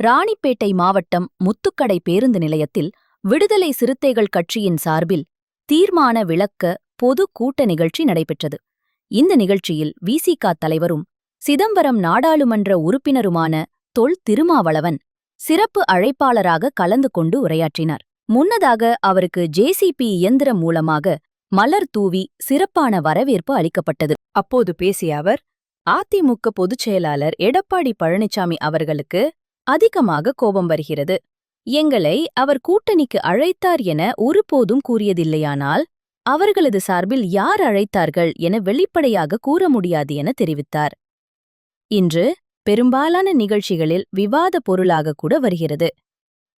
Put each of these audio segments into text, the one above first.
ராணிப்பேட்டை மாவட்டம் முத்துக்கடை பேருந்து நிலையத்தில் விடுதலை சிறுத்தைகள் கட்சியின் சார்பில் தீர்மான விளக்க பொது கூட்ட நிகழ்ச்சி நடைபெற்றது. இந்த நிகழ்ச்சியில் விசிக தலைவரும் சிதம்பரம் நாடாளுமன்ற உறுப்பினருமான தொல் திருமாவளவன் சிறப்பு அழைப்பாளராக கலந்து கொண்டு உரையாற்றினார். முன்னதாக அவருக்கு ஜேசிபி இயந்திரம் மூலமாக மலர் தூவி சிறப்பான வரவேற்பு அளிக்கப்பட்டது. அப்போது பேசிய அவர் அதிமுக பொதுச் செயலாளர் எடப்பாடி பழனிசாமி அவர்களுக்கு அதிகமாக கோபம் வருகிறது. எங்களை அவர் கூட்டணிக்கு அழைத்தார் என ஒருபோதும் கூறியதில்லையானால் அவர்களது சார்பில் யார் அழைத்தார்கள் என வெளிப்படையாக கூற முடியாது என தெரிவித்தார். இன்று பெரும்பாலான நிகழ்ச்சிகளில் விவாத பொருளாக கூட வருகிறது.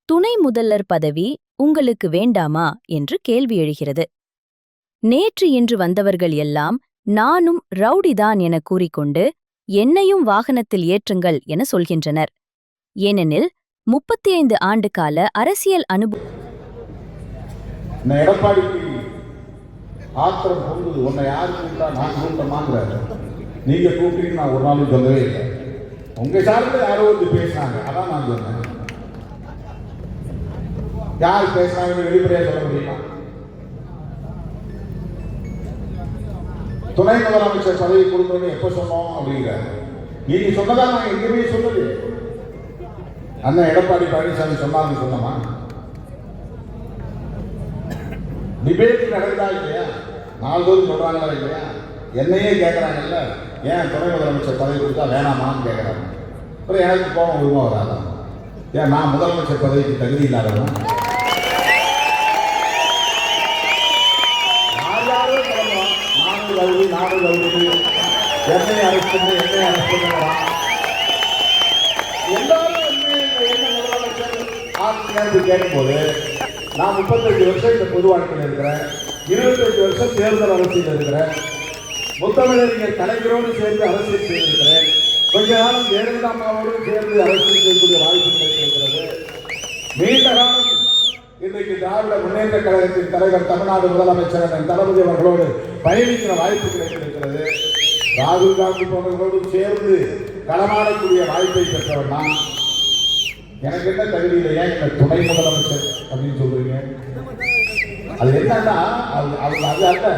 துணை முதல்வர் பதவி உங்களுக்கு வேண்டாமா என்று கேள்வி எழுகிறது. நேற்று இன்று வந்தவர்கள் எல்லாம் நானும் ரவுடிதான் என கூறிக்கொண்டு என்னையும் வாகனத்தில் ஏற்றுங்கள் என சொல்கின்றனர். ஏனெனில் முப்பத்தி ஐந்து ஆண்டு கால அரசியல் அனுபவம் இந்த ஆத்திரம் பொங்குது. உன்னை யார் கூப்பிட்டா நான் கூப்பிட்டமாங்கிறாரு. நீங்க கூப்பிட்டீங்கன்னு நான் ஒரு நாளும் சொல்லவே இல்லை. உங்க சார்பில் யாரோ வந்து பேசினாங்க. அதான் நான் சொன்னேன். யார் பேசினாங்கன்னு வெளிப்படையா சொல்ல முடியுமா? துணை முதலமைச்சர் பதவி கொடுக்கணும்னு எப்ப சொன்னோம் அப்படிங்கிறாரு. நீங்க சொன்னதா நான் எங்கேயுமே சொல்லலையே. அண்ணன் எடப்பாடி பழனிசாமி சொன்னாங்க சொன்னமா? டிபேட் நடந்தா இல்லையா? நாள்தோறும் சொல்றாங்களா இல்லையா? என்னையே கேட்குறாங்கல்ல ஏன் துணை முதலமைச்சர் பதவி கொடுத்தா வேணாமான்னு கேட்குறாங்க அப்புறம் எனக்கு கோபம் உருவம் வராதா? ஏன் நான் முதலமைச்சர் பதவிக்கு தகுதி இல்லாதவன்? நானும் ரவுடி நானும் ரவுடி என்னை அரசு என்னை அரசு எல்லாரும் ஆட்சி கேட்கும்போது நான் முப்பத்தஞ்சு வருஷம் இந்த பொது வாழ்க்கையில் இருக்கிறேன். இருபத்தஞ்சு வருஷம் தேர்தல் அரசியல் இருக்கிறேன். முத்தமிழறிஞர் கலைஞரோடு சேர்ந்து அரசியல் செய்திருக்கிறேன். கொஞ்ச காலம் ஜெயலலிதா அம்மாவோடு சேர்ந்து அரசியல் செய்யக்கூடிய வாய்ப்பு கிடைத்திருக்கிறது நீண்ட காலம் இன்றைக்கு திராவிட முன்னேற்ற கழகத்தின் தலைவர் தமிழ்நாடு முதலமைச்சர் என் தளபதி அவர்களோடு பயணிக்கிற வாய்ப்பு கிடைத்திருக்கிறது ராகுல் காந்தி போன்றவர்களோடு சேர்ந்து களமாடக்கூடிய வாய்ப்பை பெற்றவர் தான் எனக்கு என்ன தகுதி இல்லையா என்ன துணை முதலமைச்சர் அப்படின்னு சொல்றீங்க? அது என்னன்னா அது அது அது அல்ல.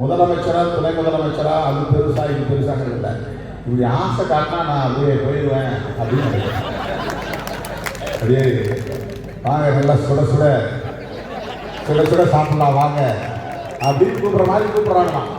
முதலமைச்சரா துணை முதலமைச்சரா அது பெருசா இது பெருசாக இல்லை. இப்படி ஆசை காட்டினா நான் அப்படியே போயிடுவேன் அப்படின்னு அப்படியே வாங்க நல்லா சுட சுட சுட சுட சாப்பிடலாம் வாங்க. அப்படின்னு கூப்பிட்ற மாதிரி கூப்பிடுறாங்களாம்.